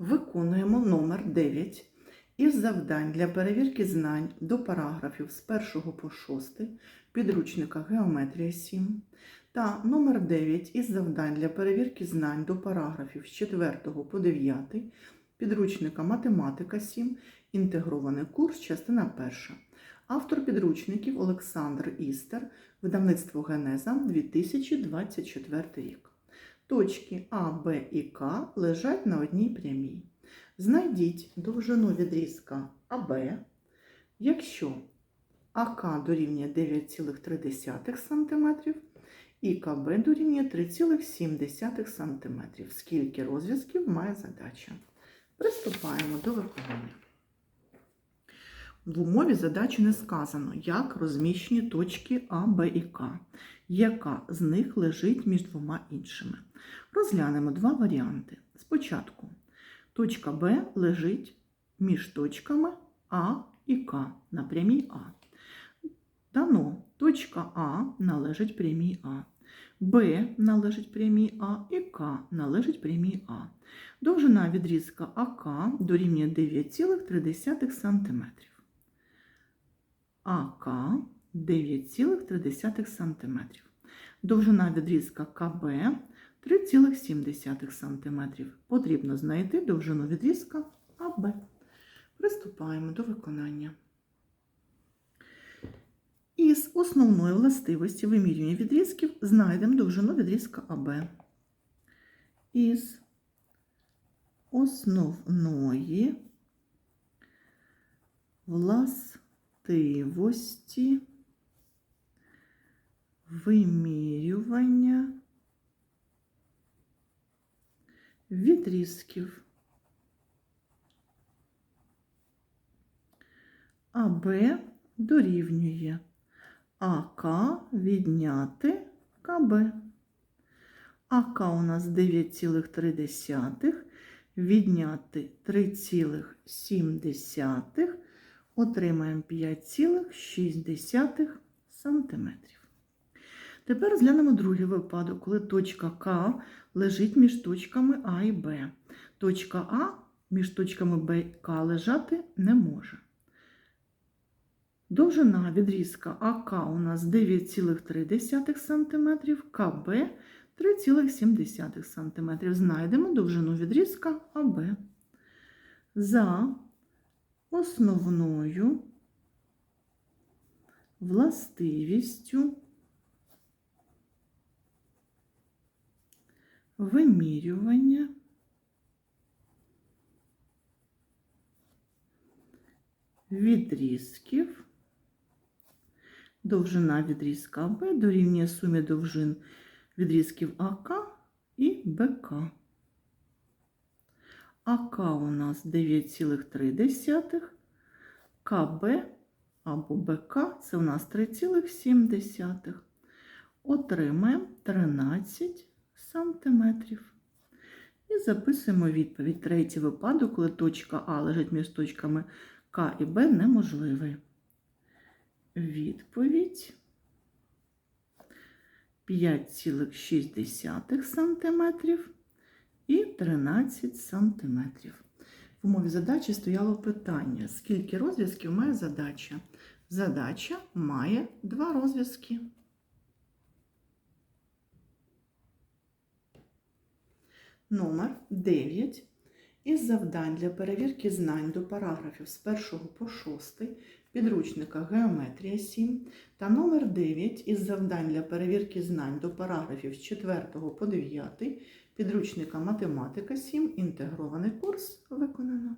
Виконуємо номер 9 із завдань для перевірки знань до параграфів з 1 по 6 підручника Геометрія 7 та номер 9 із завдань для перевірки знань до параграфів з 4 по 9 підручника Математика 7 інтегрований курс, частина 1. Автор підручників Олександр Істер, видавництво Генеза 2024 рік. Точки А, Б і К лежать на одній прямій. Знайдіть довжину відрізка АБ, якщо АК дорівнює 9,3 см і КБ дорівнює 3,7 см. Скільки розв'язків має задача? Приступаємо до виконання. В умові задачі не сказано, як розміщені точки А, Б і К, яка з них лежить між двома іншими. Розглянемо два варіанти. Спочатку точка Б лежить між точками А і К на прямій А. Дано точка А належить прямій А, Б належить прямій А і К належить прямій А. Довжина відрізка АК дорівнює 9,3 см. АК 9,3 см. Довжина відрізка КБ 3,7 см. Потрібно знайти довжину відрізка АБ. Приступаємо до виконання. Із основної властивості вимірювання відрізків знайдемо довжину відрізка АБ. Із основної властивості вимірювання відрізків. АБ дорівнює АК відняти КБ. АК у нас 9,3, відняти 3,7, отримаємо 5,6 см. Тепер розглянемо другий випадок, коли точка К лежить між точками А і Б. Точка А між точками Б і К лежати не може. Довжина відрізка АК у нас 9,3 см, КБ 3,7 см. Знайдемо довжину відрізка АБ. За основною властивістю вимірювання відрізків. Довжина відрізка АБ дорівнює сумі довжин відрізків АК і БК. АК у нас 9,3, КБ або БК це у нас 3,7. Отримаємо 13 сантиметрів. І записуємо відповідь. Третій випадок, коли точка А лежить між точками К і Б, неможливий. Відповідь 5,6 см і 13 см. В умові задачі стояло питання, скільки розв'язків має задача. Задача має два розв'язки. Номер 9 із завдань для перевірки знань до параграфів з 1 по 6 підручника Геометрія 7 та номер 9 із завдань для перевірки знань до параграфів з 4 по 9 підручника Математика 7 інтегрований курс виконано.